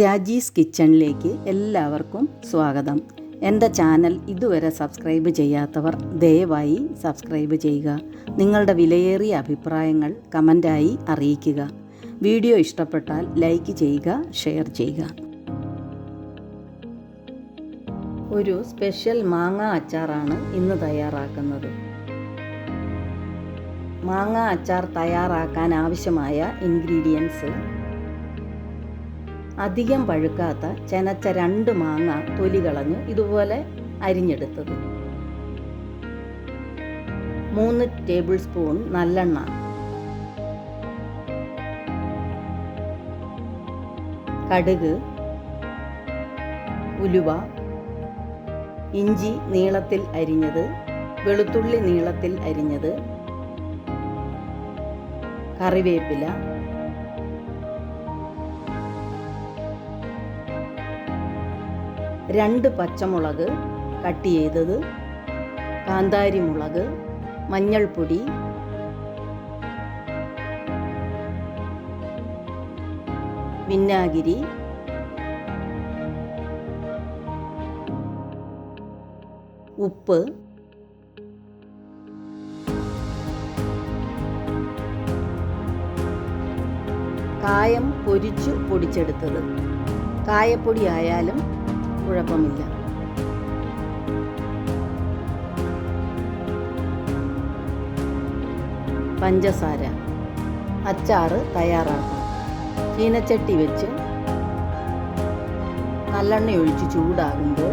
രാജീസ് കിച്ചണിലേക്ക് എല്ലാവർക്കും സ്വാഗതം. എന്റെ ചാനൽ ഇതുവരെ സബ്സ്ക്രൈബ് ചെയ്യാത്തവർ ദയവായി സബ്സ്ക്രൈബ് ചെയ്യുക. നിങ്ങളുടെ വിലയേറിയ അഭിപ്രായങ്ങൾ കമന്റായി അറിയിക്കുക. വീഡിയോ ഇഷ്ടപ്പെട്ടാൽ ലൈക്ക് ചെയ്യുക ഷെയർ ചെയ്യുക. ഒരു സ്പെഷ്യൽ മാങ്ങ അച്ചാറാണ് ഇന്ന് തയ്യാറാക്കുന്നത്. മാങ്ങ അച്ചാർ തയ്യാറാക്കാൻ ആവശ്യമായ ഇൻഗ്രീഡിയൻസ് അധികം പഴുക്കാത്ത ചെനച്ച രണ്ട് മാങ്ങ തൊലി കളഞ്ഞ് ഇതുപോലെ അരിഞ്ഞെടുത്തത്. മൂന്ന് ടേബിൾ സ്പൂൺ നല്ലെണ്ണ. കടുക് ഉലുവ ഇഞ്ചി നീളത്തിൽ അരിഞ്ഞത് വെളുത്തുള്ളി നീളത്തിൽ അരിഞ്ഞത് കറിവേപ്പില രണ്ട് പച്ചമുളക് കട്ട് ചെയ്തത് കാന്താരി മുളക് മഞ്ഞൾപ്പൊടി വിന്നാഗിരി ഉപ്പ് കായം പൊരിച്ചു പൊടിച്ചെടുത്തത്. കായപ്പൊടി ആയാലും കുഴപ്പമില്ല. പഞ്ചസാര അച്ചാറ് തയ്യാറാക്കും. ചീനച്ചട്ടി വെച്ച് നല്ലെണ്ണ ഒഴിച്ച് ചൂടാകുമ്പോൾ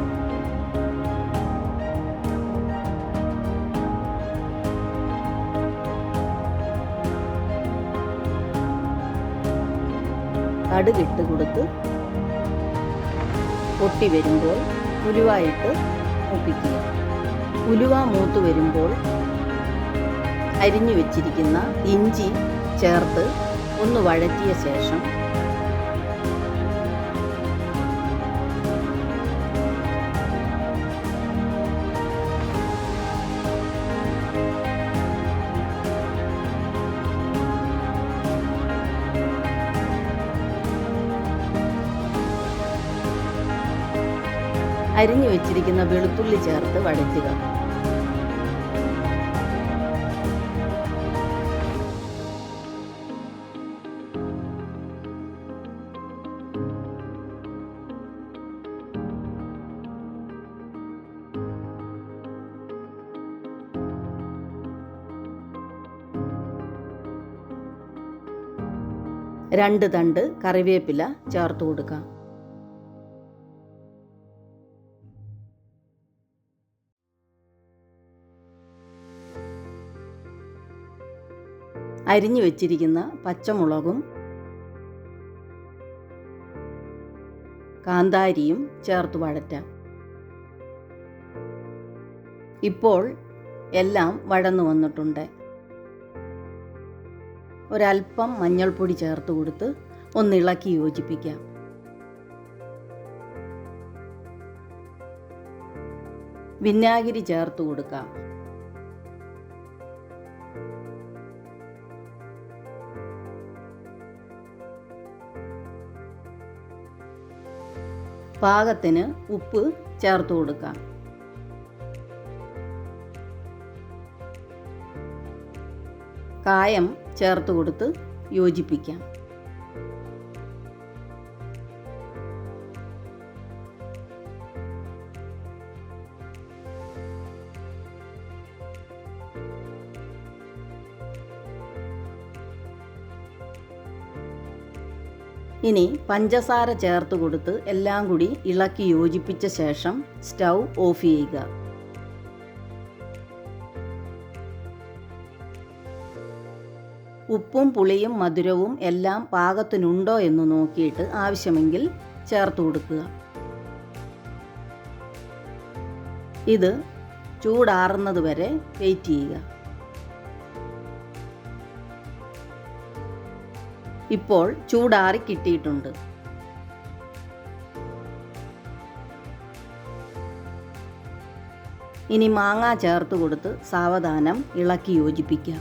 കടുകിട്ട് കൊടുത്ത് പൊട്ടി വരുമ്പോൾ ഉലുവായിട്ട് മൂപ്പിക്കുക. ഉലുവ മൂത്ത് വരുമ്പോൾ അരിഞ്ഞു വെച്ചിരിക്കുന്ന ഇഞ്ചി ചേർത്ത് ഒന്ന് വഴറ്റിയ ശേഷം അരിഞ്ഞു വെച്ചിരിക്കുന്ന വെളുത്തുള്ളി ചേർത്ത് വഴറ്റുക. രണ്ട് തണ്ട് കറിവേപ്പില ചേർത്ത് കൊടുക്കാം അരിഞ്ഞു വെച്ചിരിക്കുന്ന പച്ചമുളകും കാന്താരിയും ചേർത്ത് വഴറ്റാം. ഇപ്പോൾ എല്ലാം വഴന്നു വന്നിട്ടുണ്ട്. ഒരൽപ്പം മഞ്ഞൾപ്പൊടി ചേർത്ത് കൊടുത്ത് ഒന്ന് ഇളക്കി യോജിപ്പിക്കാം. വിനാഗിരി ചേർത്ത് കൊടുക്കാം. പാകത്തിന് ഉപ്പ് ചേർത്ത് കൊടുക്കാം. കായം ചേർത്ത് കൊടുത്ത് യോജിപ്പിക്കാം. ഇനി പഞ്ചസാര ചേർത്ത് കൊടുത്ത് എല്ലാം കൂടി ഇളക്കി യോജിപ്പിച്ച ശേഷം സ്റ്റൗ ഓഫ് ചെയ്യുക. ഉപ്പും പുളിയും മധുരവും എല്ലാം പാകത്തിനുണ്ടോ എന്ന് നോക്കിയിട്ട് ആവശ്യമെങ്കിൽ ചേർത്ത് കൊടുക്കുക. ഇത് ചൂടാറുന്നത് വരെ വെയിറ്റ് ചെയ്യുക. ഇപ്പോൾ ചൂടാറി കിട്ടിയിട്ടുണ്ട്. ഇനി മാങ്ങ ചേർത്ത് കൊടുത്ത് സാവധാനം ഇളക്കി യോജിപ്പിക്കാം.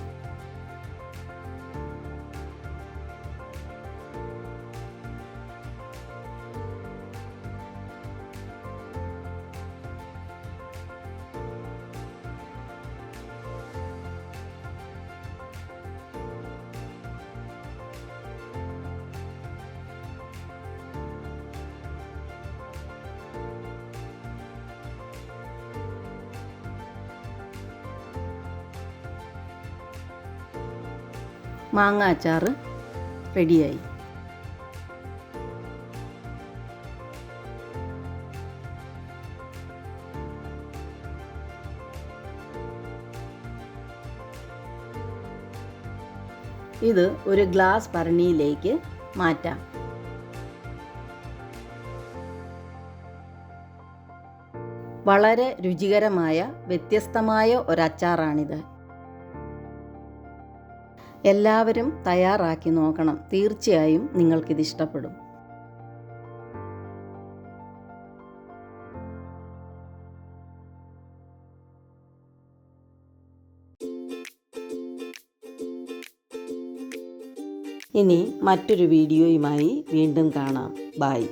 മാങ്ങ അച്ചാർ റെഡിയായി. ഇത് ഒരു ഗ്ലാസ് ഭരണിയിലേക്ക് മാറ്റാം. വളരെ രുചികരമായ വ്യത്യസ്തമായ ഒരച്ചാറാണിത്. എല്ലാവരും തയ്യാറാക്കി നോക്കണം. തീർച്ചയായും നിങ്ങൾക്കിത് ഇഷ്ടപ്പെടും. ഇനി മറ്റൊരു വീഡിയോയുമായി വീണ്ടും കാണാം. ബായ്